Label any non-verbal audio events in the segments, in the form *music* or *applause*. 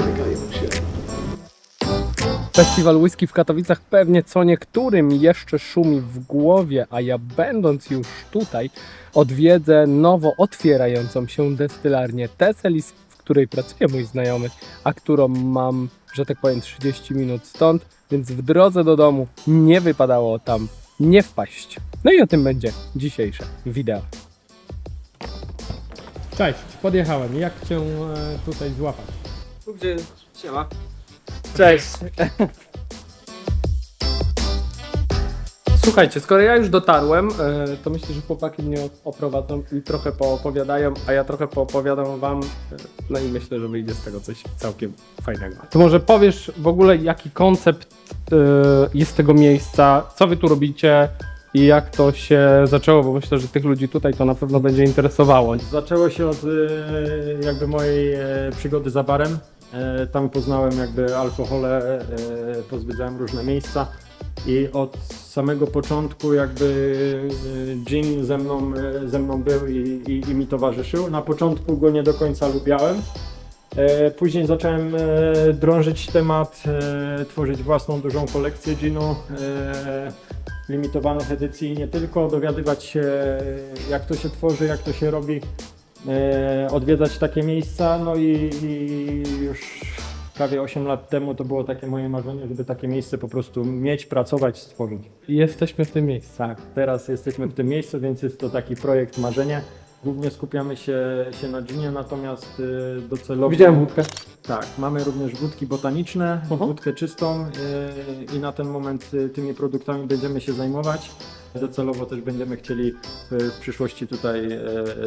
zamykają się. Festiwal Whisky w Katowicach pewnie co niektórym jeszcze szumi w głowie, a ja będąc już tutaj odwiedzę nowo otwierającą się destylarnię Teselis, w której pracuje mój znajomy, a którą mam, że tak powiem, 30 minut stąd, więc w drodze do domu nie wypadało tam nie wpaść. No i o tym będzie dzisiejsze wideo. Cześć, podjechałem. Jak Cię e, tutaj złapać? Gdzie siema. Cześć. Słuchajcie, skoro ja już dotarłem, e, to myślę, że chłopaki mnie oprowadzą i trochę poopowiadają, a ja trochę poopowiadam wam. e, No i myślę, że wyjdzie z tego coś całkiem fajnego. To może powiesz w ogóle, jaki koncept e, jest tego miejsca, co wy tu robicie i jak to się zaczęło, bo myślę, że tych ludzi tutaj to na pewno będzie interesowało. Zaczęło się od e, jakby mojej e, przygody za barem. E, Tam poznałem jakby alkohole, e, pozwiedzałem różne miejsca i od samego początku jakby e, gin ze mną, e, ze mną był i, i, i mi towarzyszył. Na początku go nie do końca lubiałem. E, Później zacząłem e, drążyć temat, e, tworzyć własną dużą kolekcję ginu, e, limitowanych edycji, nie tylko dowiadywać się jak to się tworzy, jak to się robi, e, odwiedzać takie miejsca, no i, i już prawie 8 lat temu to było takie moje marzenie, żeby takie miejsce po prostu mieć, pracować, stworzyć. I Jesteśmy w tym miejscu. Tak, teraz jesteśmy w tym miejscu, więc jest to taki projekt marzenie. Głównie skupiamy się, się na ginie, natomiast y, docelowo... Widziałem wódkę. Tak, mamy również wódki botaniczne, wódkę czystą y, i na ten moment y, tymi produktami będziemy się zajmować. Docelowo też będziemy chcieli y, w przyszłości tutaj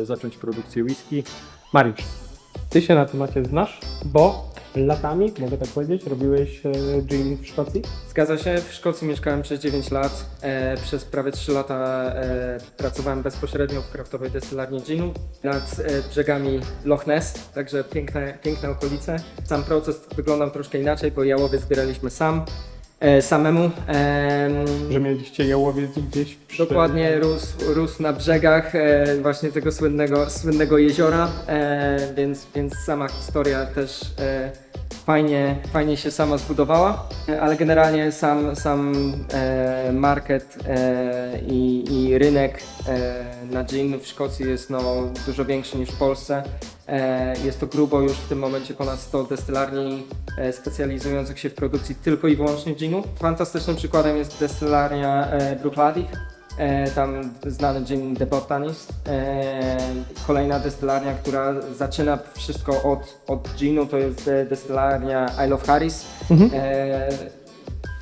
y, zacząć produkcję whisky. Mariusz, ty się na temacie znasz, bo latami, mogę tak powiedzieć, robiłeś e, gin w Szkocji? Zgadza się, w Szkocji mieszkałem przez 9 lat. E, przez prawie 3 lata e, pracowałem bezpośrednio w kraftowej destylarni ginu nad e, brzegami Loch Ness, także piękne, piękne okolice. Sam proces wyglądał troszkę inaczej, bo jałowie zbieraliśmy sam, e, samemu. Em, Że mieliście jałowiec gdzieś przy... Dokładnie rósł, rósł na brzegach e, właśnie tego słynnego, słynnego jeziora, e, więc, więc sama historia też e, fajnie, fajnie się sama zbudowała, ale generalnie sam, sam e, market e, i, i rynek e, na gin w Szkocji jest no, dużo większy niż w Polsce. E, Jest to grubo już w tym momencie ponad 100 destylarni e, specjalizujących się w produkcji tylko i wyłącznie ginu. Fantastycznym przykładem jest destylarnia e, e, tam znany gin The Botanist. E, Kolejna destylarnia, która zaczyna wszystko od, od ginu, to jest e, destylarnia Isle of Harris. E,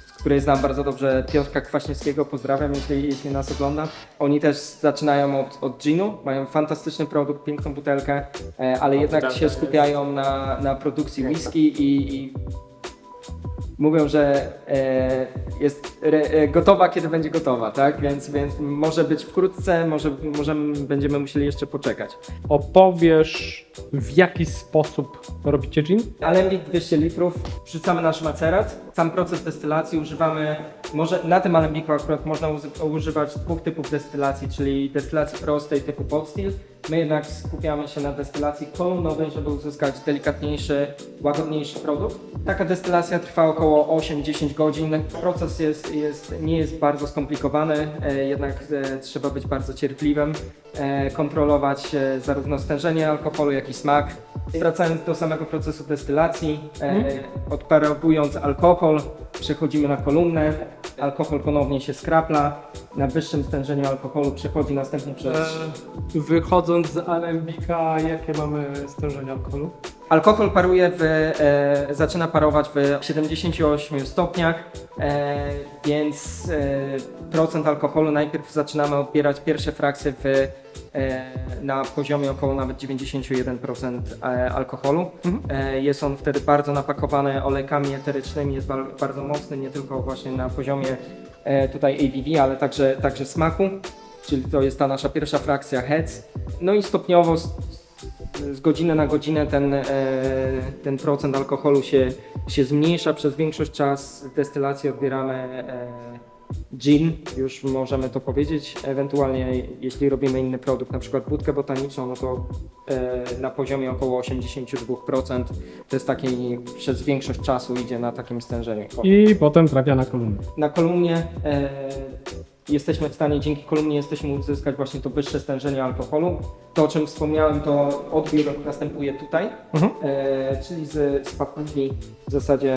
z której znam bardzo dobrze Piotrka Kwaśniewskiego, pozdrawiam, jeśli, jeśli nas ogląda. Oni też zaczynają od, od ginu, mają fantastyczny produkt, piękną butelkę, e, ale jednak się skupiają na, na produkcji whisky i, i mówią, że e, jest re, e, gotowa, kiedy będzie gotowa, tak? Więc, więc może być wkrótce, może, może będziemy musieli jeszcze poczekać. Opowiesz w jaki sposób robicie gin? Alembik 200 litrów, wrzucamy nasz macerat. Sam proces destylacji używamy, może na tym alembiku akurat można używać dwóch typów destylacji, czyli destylacji prostej typu pot still. My jednak skupiamy się na destylacji kolunowej, żeby uzyskać delikatniejszy, łagodniejszy produkt. Taka destylacja trwa około 8-10 godzin. Proces jest, jest, nie jest bardzo skomplikowany, e, jednak e, trzeba być bardzo cierpliwym, kontrolować e, zarówno stężenie alkoholu, jak i smak. Wracając do samego procesu destylacji, e, odparowując alkohol, przechodzimy na kolumnę, alkohol ponownie się skrapla, na wyższym stężeniu alkoholu przechodzi następnie przez... E, wychodząc z alembika, jakie mamy stężenie alkoholu? Alkohol paruje w, e, zaczyna parować w 78 stopniach, e, więc e, procent alkoholu najpierw zaczynamy odbierać pierwsze frakcje w, e, na poziomie około nawet 91% e, alkoholu. E, jest on wtedy bardzo napakowany olejkami eterycznymi, jest ba- bardzo mocny nie tylko właśnie na poziomie e, tutaj ABV, ale także, także smaku. Czyli to jest ta nasza pierwsza frakcja heads. No i stopniowo z, godziny na godzinę ten, e, ten procent alkoholu się, się zmniejsza. Przez większość czas destylacji odbieramy e, gin, już możemy to powiedzieć. Ewentualnie jeśli robimy inny produkt, na przykład wódkę botaniczną, no to e, na poziomie około 82%. To jest taki, przez większość czasu idzie na takim stężeniu. I potem trafia na kolumnę. Na kolumnie jesteśmy w stanie, dzięki kolumnie jesteśmy uzyskać właśnie to wyższe stężenie alkoholu. To o czym wspomniałem, to odbiór następuje tutaj, Mhm. e, czyli z, z pachniczki w zasadzie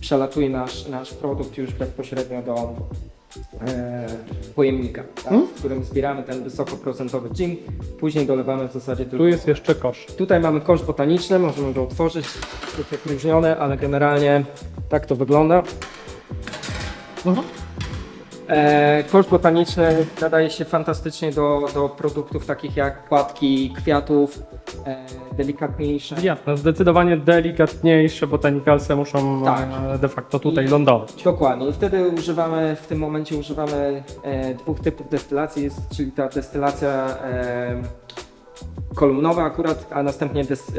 przelatuje nasz, nasz produkt już bezpośrednio do e, pojemnika, tak, Mhm. w którym zbieramy ten wysokoprocentowy gin. Później dolewamy w zasadzie tylko Tu jest jeszcze kosz. Tutaj mamy kosz botaniczny, możemy go otworzyć, trochę próżnione, ale generalnie tak to wygląda. Mhm. E, kosz botaniczny nadaje się fantastycznie do, do produktów takich jak płatki kwiatów, e, delikatniejsze. Jasne, zdecydowanie delikatniejsze botanikalse muszą Tak. e, de facto tutaj lądować. Dokładnie. I wtedy używamy, w tym momencie używamy e, dwóch typów destylacji, jest, czyli ta destylacja e, kolumnowa akurat, a następnie des, e,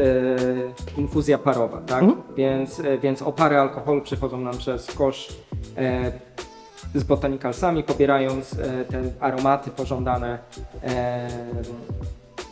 infuzja parowa, tak? Mhm. Więc, e, więc opary alkoholu przechodzą nam przez kosz e, z botanikalsami, pobierając e, te aromaty pożądane e,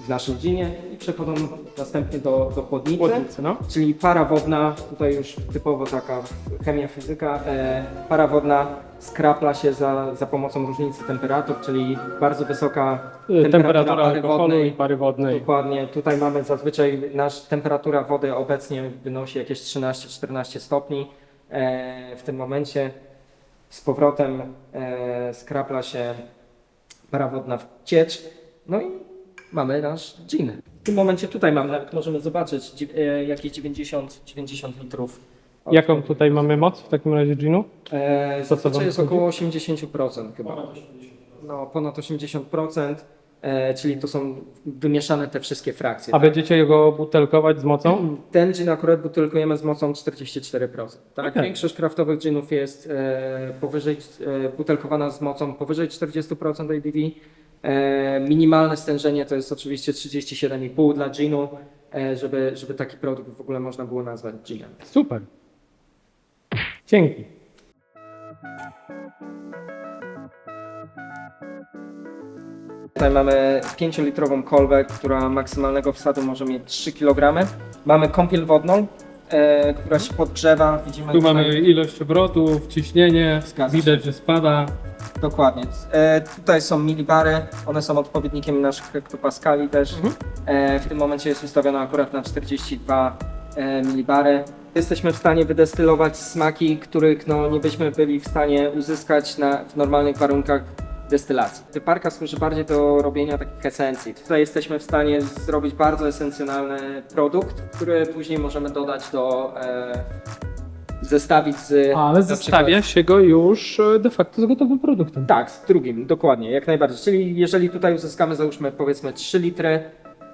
w naszym ginie i przechodzą następnie do, do chłodnicy. Chłodnicy, no. Czyli para wodna, tutaj już typowo taka chemia, fizyka, e, para wodna skrapla się za, za pomocą różnicy temperatur, czyli bardzo wysoka Temperatura, temperatura pary wodnej. i pary wodnej. Dokładnie, tutaj mamy zazwyczaj, nasz temperatura wody obecnie wynosi jakieś 13-14 stopni. E, w tym momencie z powrotem e, skrapla się para wodna w ciecz, no i mamy nasz gin. W tym momencie tutaj mamy, nawet możemy zobaczyć, dzi- e, jakieś 90, 90 litrów. Jaką tutaj mamy moc w takim razie ginu? E, Co to zazwyczaj wam jest chodzi? około 80% chyba. No, ponad 80%, e, czyli to są wymieszane te wszystkie frakcje. A tak? będziecie go butelkować z mocą? Ten gin akurat butelkujemy z mocą 44%. Tak? Okej. Większość kraftowych ginów jest e, powyżej, e, butelkowana z mocą powyżej 40% ABV. E, minimalne stężenie to jest oczywiście 37,5 dla ginu, e, żeby, żeby taki produkt w ogóle można było nazwać ginem. Super. Dzięki. Tutaj mamy 5-litrową kolbę, która maksymalnego wsadu może mieć 3 kg. Mamy kąpiel wodną, e, która się podgrzewa. Widzimy Tu tutaj- mamy ilość obrotów, ciśnienie, Zgadza się. widać, że spada. Dokładnie. E, tutaj są milibary, one są odpowiednikiem naszych hektopaskali też. Mhm. E, w tym momencie jest ustawiona akurat na 42 e, milibary. Jesteśmy w stanie wydestylować smaki, których no, nie byśmy byli w stanie uzyskać na, w normalnych warunkach destylacji. Wyparka służy bardziej do robienia takich esencji. Tutaj jesteśmy w stanie zrobić bardzo esencjonalny produkt, który później możemy dodać do e, zestawić z Ale na zestawia przykład- się go już e, de facto z gotowym produktem. tak, z drugim, dokładnie, jak najbardziej. Czyli jeżeli tutaj uzyskamy załóżmy powiedzmy 3 litry,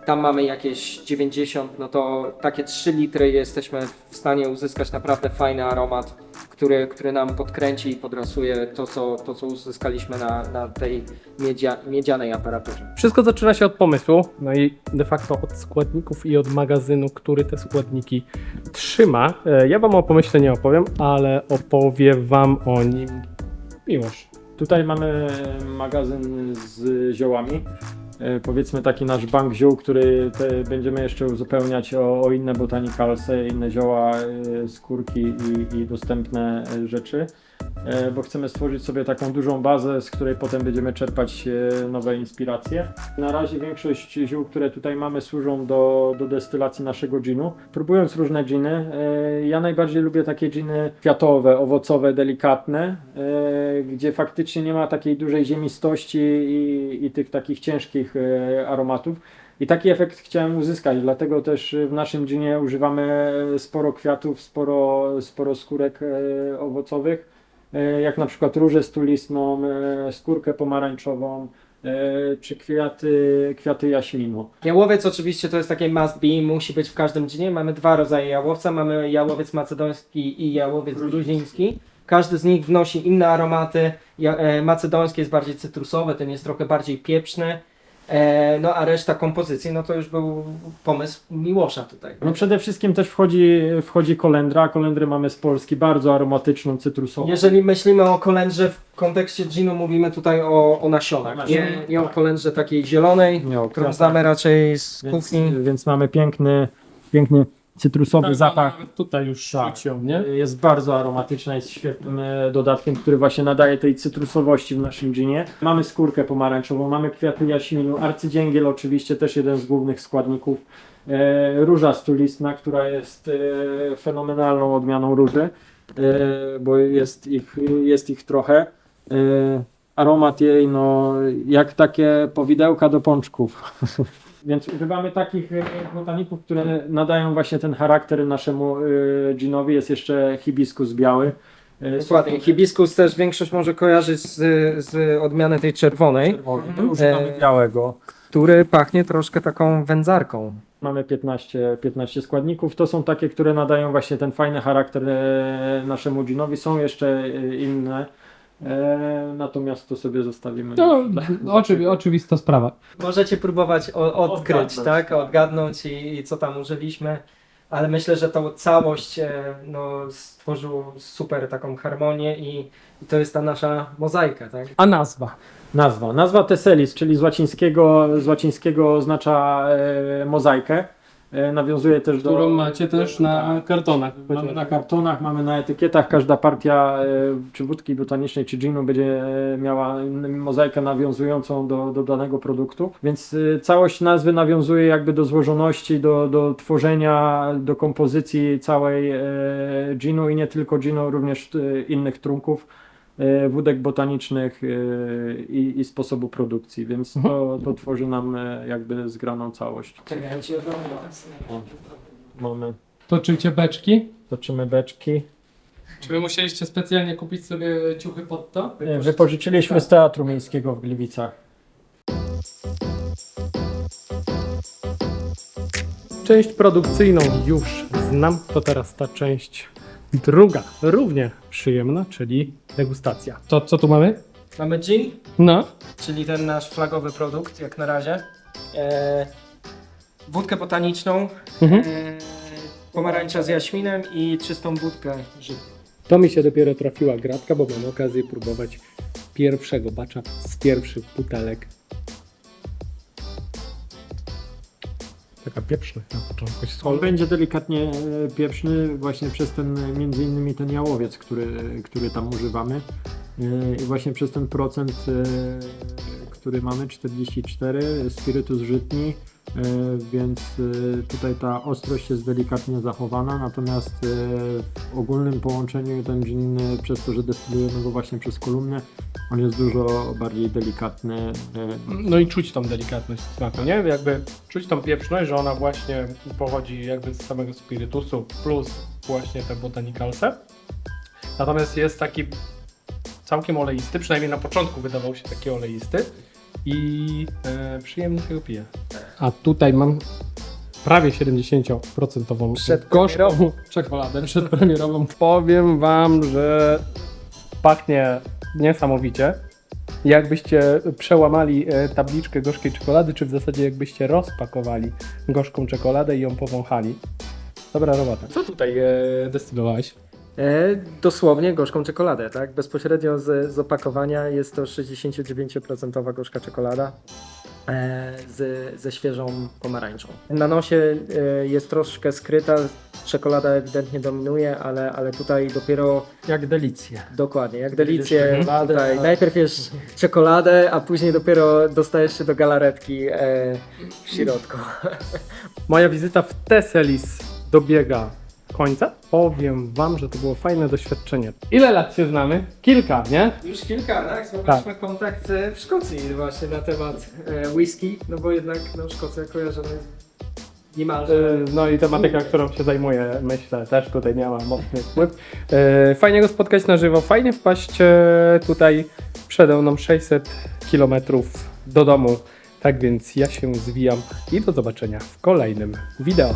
tam mamy jakieś 90, no to takie 3 litry jesteśmy w stanie uzyskać naprawdę fajny aromat, który, który nam podkręci i podrasuje to, co, to, co uzyskaliśmy na, na tej miedzia, miedzianej aparaturze. Wszystko zaczyna się od pomysłu, no i de facto od składników i od magazynu, który te składniki trzyma. E, Ja wam o pomyśle nie opowiem, ale opowie wam o nim Miłosz. Tutaj mamy magazyn z ziołami. E, Powiedzmy taki nasz bank ziół, który te będziemy jeszcze uzupełniać o, o inne botanikalsy, inne zioła, e, skórki i, i dostępne e, rzeczy, bo chcemy stworzyć sobie taką dużą bazę, z której potem będziemy czerpać e, nowe inspiracje. Na razie większość ziół, które tutaj mamy, służą do, do destylacji naszego ginu. Próbując różne giny, e, ja najbardziej lubię takie giny kwiatowe, owocowe, delikatne, e, gdzie faktycznie nie ma takiej dużej ziemistości i, i tych takich ciężkich e, aromatów. I taki efekt chciałem uzyskać, dlatego też w naszym ginie używamy sporo kwiatów, sporo, sporo skórek e, owocowych, e, jak na przykład róże z tulistną, e, skórkę pomarańczową, e, czy kwiaty, kwiaty jaśminu. Jałowiec oczywiście to jest takie must be, musi być w każdym dzinie. Mamy dwa rodzaje jałowca, mamy jałowiec macedoński i jałowiec gruziński. Każdy z nich wnosi inne aromaty. E, macedoński jest bardziej cytrusowy, ten jest trochę bardziej pieprzny. E, no a reszta kompozycji, no to już był pomysł Miłosza tutaj. No przede wszystkim też wchodzi, wchodzi kolendra. Kolendrę mamy z Polski, bardzo aromatyczną, cytrusową. Jeżeli myślimy o kolendrze w kontekście ginu, mówimy tutaj o, o nasionach, nie, nie o kolendrze takiej zielonej, Nie, o którą kwiatach. znamy raczej z Więc, kuchni. więc mamy piękny, piękny cytrusowy zapach. Nawet tutaj już Tak. czuć nie? Jest bardzo aromatyczna, jest świetnym e, dodatkiem, który właśnie nadaje tej cytrusowości w naszym ginie. Mamy skórkę pomarańczową, mamy kwiaty jaśminu, arcydzięgiel oczywiście też jeden z głównych składników. E, róża stulistna, która jest e, fenomenalną odmianą róży, bo jest ich, jest ich trochę. Aromat jej, no, jak takie powidełka do pączków. *laughs* Więc używamy takich e, botaników, które nadają właśnie ten charakter naszemu e, ginowi. Jest jeszcze hibiskus biały. E, Dokładnie. Hibiskus też większość może kojarzyć z, z odmiany tej czerwonej, czerwony. Używamy E, białego. który pachnie troszkę taką wędzarką. Mamy 15, 15 składników. To są takie, które nadają właśnie ten fajny charakter e, naszemu ginowi. Są jeszcze e, inne. E, natomiast to sobie zostawimy. No, *laughs* oczywi, oczywista sprawa. Możecie próbować o, odkryć, Odgadnąć. tak? Odgadnąć i, i co tam użyliśmy. Ale myślę, że tą całość e, no, stworzył super taką harmonię i, i to jest ta nasza mozaika, tak? A nazwa? Nazwa. Nazwa Tesselis, czyli z łacińskiego, z łacińskiego oznacza e, mozaikę. E, nawiązuje też do. Którą macie też na kartonach. Mamy na kartonach, mamy na etykietach. Każda partia e, czy wódki botanicznej, czy ginu będzie e, miała mozaikę nawiązującą do, do danego produktu. Więc całość nazwy nawiązuje jakby do złożoności, do, do tworzenia, do kompozycji całej ginu i nie tylko ginu, również innych trunków. E, Wódek botanicznych e, i, i sposobu produkcji, więc to, to tworzy nam e, jakby zgraną całość. Czekaj, ja ci oddam Mamy, Toczycie beczki? toczymy beczki. Czy wy musieliście specjalnie kupić sobie ciuchy pod to? Nie, Wypożyczyliśmy z Teatru Miejskiego w Gliwicach. Część produkcyjną już znam, to teraz ta część druga, równie przyjemna, czyli degustacja. To co tu mamy? Mamy gin, No. czyli ten nasz flagowy produkt, jak na razie. E, wódkę botaniczną, Mhm. e, pomarańcza z jaśminem i czystą wódkę żytnią. To mi się dopiero trafiła gratka, bo mam okazję próbować pierwszego bacza z pierwszych butelek. Taka pieprzna na początku. On będzie delikatnie e, pieprzny właśnie przez ten, między innymi ten jałowiec, który, który tam używamy. E, I właśnie przez ten procent, e, który mamy, 44, spirytus żytni, więc tutaj ta ostrość jest delikatnie zachowana, natomiast w ogólnym połączeniu ten gin, przez to, że destylujemy go właśnie przez kolumnę, on jest dużo bardziej delikatny. e, No i czuć tą delikatność smaku, nie? Jakby czuć tą pieprzność, że ona właśnie pochodzi jakby z samego spirytusu plus właśnie te botanicalse. Natomiast jest taki całkiem oleisty, przynajmniej na początku wydawał się taki oleisty i e, przyjemnie się go pije. A tutaj mam prawie 70% Przedpremierową. *laughs* czekoladę przedpremierową. Powiem Wam, że pachnie niesamowicie. Jakbyście przełamali e, tabliczkę gorzkiej czekolady, czy w zasadzie jakbyście rozpakowali gorzką czekoladę i ją powąchali. Dobra robota. Co tutaj e, destylowałeś? E, dosłownie gorzką czekoladę, tak? Bezpośrednio z, z opakowania jest to 69% gorzka czekolada e, z, ze świeżą pomarańczą. Na nosie e, jest troszkę skryta, czekolada ewidentnie dominuje, ale, ale tutaj dopiero Jak delicje. dokładnie, jak delicje czekoladę, tutaj. Najpierw jest czekoladę, a później dopiero dostajesz się do galaretki e, w środku. *laughs* Moja wizyta w Tesselis dobiega końca. Powiem Wam, że to było fajne doświadczenie. Ile lat się znamy? Kilka, nie? Już kilka, tak? Złapaliśmy kontakt e, w Szkocji właśnie na temat e, whisky, no bo jednak no, Szkocja kojarzona jest niemalże. E, No i tematyka, którą się zajmuję, myślę, też tutaj miała mocny wpływ. E, Fajnie go spotkać na żywo, fajnie wpaść e, tutaj przede mną 600 km do domu. Tak więc ja się zwijam i do zobaczenia w kolejnym wideo.